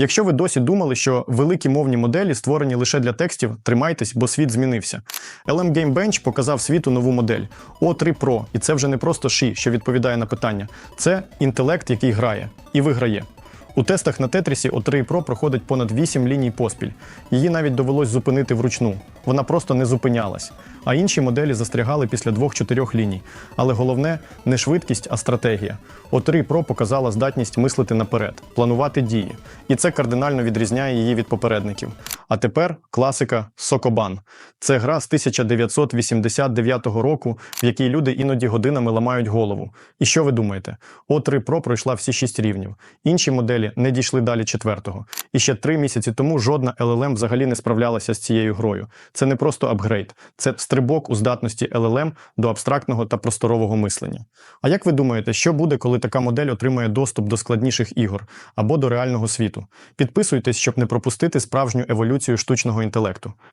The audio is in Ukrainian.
Якщо ви досі думали, що великі мовні моделі створені лише для текстів, тримайтесь, бо світ змінився. LM Game показав світу нову модель O3 Pro, і це вже не просто ші, що відповідає на питання. Це інтелект, який грає і виграє. У тестах на Тетрісі O3 Pro проходить понад 8 ліній поспіль. Її навіть довелось зупинити вручну. Вона просто не зупинялась. А інші моделі застрягали після 2-4 ліній. Але головне не швидкість, а стратегія. O3 Pro показала здатність мислити наперед, планувати дії. І це кардинально відрізняє її від попередників. А тепер класика Сокобан. Це гра з 1989 року, в якій люди іноді годинами ламають голову. І що ви думаєте? O3 Pro пройшла всі 6 рівнів. Інші моделі не дійшли далі четвертого. І ще три місяці тому жодна LLM взагалі не справлялася з цією грою. Це не просто апгрейд, це стрибок у здатності LLM до абстрактного та просторового мислення. А як ви думаєте, що буде, коли така модель отримає доступ до складніших ігор або до реального світу? Підписуйтесь, щоб не пропустити справжню еволюцію штучного інтелекту.